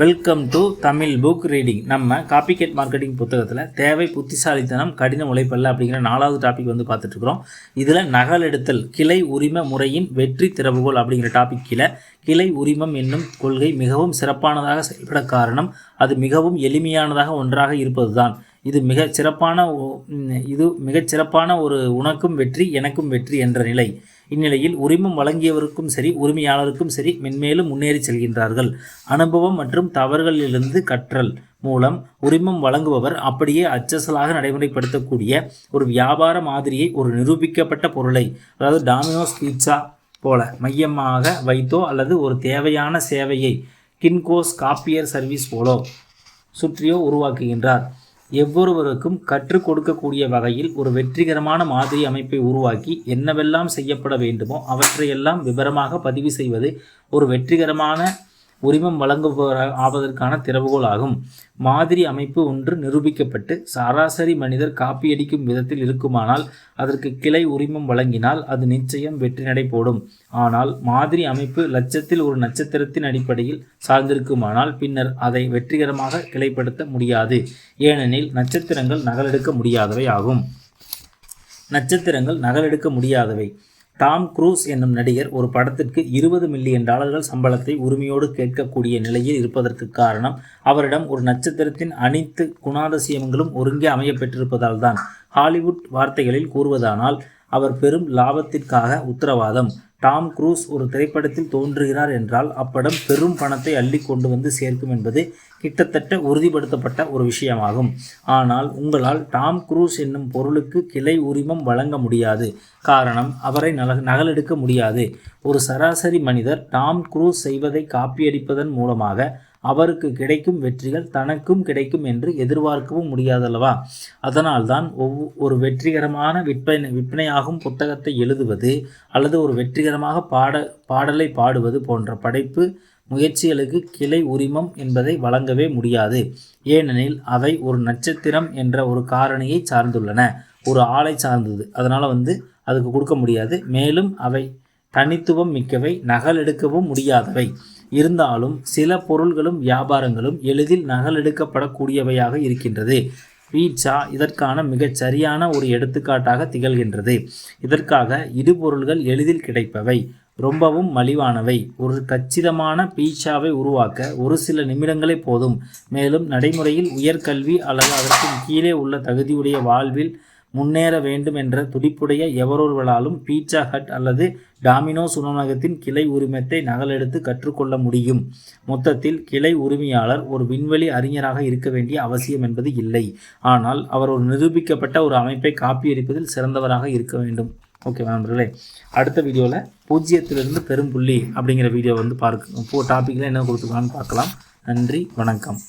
Welcome to Tamil book reading நம்ம copycat marketing புத்தகத்தில் தேவை புத்திசாலித்தனம் கடின உழைப்பல்ல அப்படிங்கிற நாலாவது டாபிக் வந்து பார்த்துட்ருக்குறோம் இதில் நகலெடுத்தல் கிளை உரிம முறையின் வெற்றி திறவுகோல் அப்படிங்கிற டாபிக் கீழே கிளை உரிமம் என்னும் கொள்கை மிகவும் சிறப்பானதாக செயல்பட காரணம் அது மிகவும் எளிமையானதாக ஒன்றாக இருப்பதுதான். இது மிக சிறப்பான இது மிகச் சிறப்பான ஒரு உனக்கும் வெற்றி எனக்கும் வெற்றி என்ற நிலை. இந்நிலையில் உரிமம் வழங்கியவருக்கும் சரி உரிமையாளருக்கும் சரி மென்மேலும் முன்னேறி செல்கின்றார்கள். அனுபவம் மற்றும் தவறுகளிலிருந்து கற்றல் மூலம் உரிமம் வழங்குபவர் அப்படியே அச்சசலாக நடைமுறைப்படுத்தக்கூடிய ஒரு வியாபார மாதிரியை ஒரு நிரூபிக்கப்பட்ட பொருளை அதாவது டாமினோஸ் பீட்சா போல மையமாக வைத்தோ அல்லது ஒரு தேவையான சேவையை கின்கோஸ் காப்பியர் சர்வீஸ் போலோ சுற்றியோ உருவாக்குகின்றார். எவ்வொருவருக்கும் கற்றுக் கொடுக்கக்கூடிய வகையில் ஒரு வெற்றிகரமான மாதிரி அமைப்பை உருவாக்கி என்னவெல்லாம் செய்யப்பட வேண்டுமோ அவற்றையெல்லாம் விவரமாக பதிவு செய்வது ஒரு வெற்றிகரமான உரிமம் வழங்குபவர் ஆவதற்கான திறவுகோல் ஆகும் மாதிரி அமைப்பு ஒன்று நிரூபிக்கப்பட்டு சராசரி மனிதர் காப்பியடிக்கும் விதத்தில் இருக்குமானால் அதற்கு கிளை உரிமம் வழங்கினால் அது நிச்சயம் வெற்றி நடை போடும். ஆனால் மாதிரி அமைப்பு லட்சத்தில் ஒரு நட்சத்திரத்தின் அடிப்படையில் சார்ந்திருக்குமானால் பின்னர் அதை வெற்றிகரமாக கிளைப்படுத்த முடியாது. ஏனெனில் நட்சத்திரங்கள் நகலெடுக்க முடியாதவை ஆகும். நட்சத்திரங்கள் நகலெடுக்க முடியாதவை. டாம் க்ரூஸ் என்னும் நடிகர் ஒரு படத்திற்கு இருபது மில்லியன் டாலர்கள் சம்பளத்தை உரிமையோடு கேட்கக்கூடிய நிலையில் இருப்பதற்கு காரணம் அவரிடம் ஒரு நட்சத்திரத்தின் அனைத்து குணாதிசயங்களும் ஒருங்கே அமைய பெற்றிருப்பதால் தான் ஹாலிவுட் வார்த்தைகளில் கூறுவதானால் அவர் பெரும் லாபத்திற்காக உத்தரவாதம். டாம் க்ரூஸ் ஒரு திரைப்படத்தில் தோன்றுகிறார் என்றால் அப்படம் பெரும் பணத்தை அள்ளி கொண்டு வந்து சேர்க்கும் என்பது கிட்டத்தட்ட உறுதிப்படுத்தப்பட்ட ஒரு விஷயமாகும். ஆனால் உங்களால் டாம் க்ரூஸ் என்னும் பொருளுக்கு கிளை உரிமம் வழங்க முடியாது. காரணம் அவரை நல நகலெடுக்க முடியாது. ஒரு சராசரி மனிதர் டாம் க்ரூஸ் செய்வதை காப்பியடிப்பதன் மூலமாக அவருக்கு கிடைக்கும் வெற்றிகள் தனக்கும் கிடைக்கும் என்று எதிர்பார்க்கவும் முடியாதல்லவா? அதனால்தான் ஒவ்வொ ஒரு வெற்றிகரமான விற்பனை விற்பனையாகும் புத்தகத்தை எழுதுவது அல்லது ஒரு வெற்றிகரமாக பாட பாடலை பாடுவது போன்ற படைப்பு முயற்சிகளுக்கு கிளை உரிமம் என்பதை வழங்கவே முடியாது. ஏனெனில் அவை ஒரு நட்சத்திரம் என்ற ஒரு காரணியை சார்ந்துள்ளன. ஒரு ஆளை சார்ந்தது. அதனால் வந்து அதுக்கு கொடுக்க முடியாது. மேலும் அவை தனித்துவம் மிக்கவை நகலெடுக்கவும் முடியாதவை. இருந்தாலும் சில பொருள்களும் வியாபாரங்களும் எளிதில் நகலெடுக்கப்படக்கூடியவையாக இருக்கின்றது. பீட்சா இதற்கான மிகச் சரியான ஒரு எடுத்துக்காட்டாக திகழ்கின்றது. இதற்காக இடுபொருள்கள் எளிதில் கிடைப்பவை. ரொம்பவும் மலிவானவை. ஒரு கச்சிதமான பீட்சாவை உருவாக்க ஒரு சில நிமிடங்களே போதும். மேலும் நடைமுறையில் உயர்கல்வி அல்லது அதற்கு கீழே உள்ள தகுதியுடைய வாழ்வில் முன்னேற வேண்டும் என்ற துடிப்புடைய எவரொருவராலும் பீட்சா ஹட் அல்லது டாமினோஸ் உணவகத்தின் கிளை உரிமத்தை நகலெடுத்து கற்றுக்கொள்ள முடியும். மொத்தத்தில் கிளை உரிமையாளர் ஒரு விண்வெளி அறிஞராக இருக்க வேண்டிய அவசியம் என்பது இல்லை. ஆனால் அவர் ஒரு நிரூபிக்கப்பட்ட ஒரு அமைப்பை காப்பியடிப்பதில் சிறந்தவராக இருக்க வேண்டும். ஓகே நண்பர்களே அடுத்த வீடியோவில் பூஜ்ஜியத்திலிருந்து பெரும் புள்ளி அப்படிங்கிற வீடியோ வந்து பார்க்க டாப்பிக்கில் என்ன கொடுத்துருக்கான்னு பார்க்கலாம். நன்றி வணக்கம்.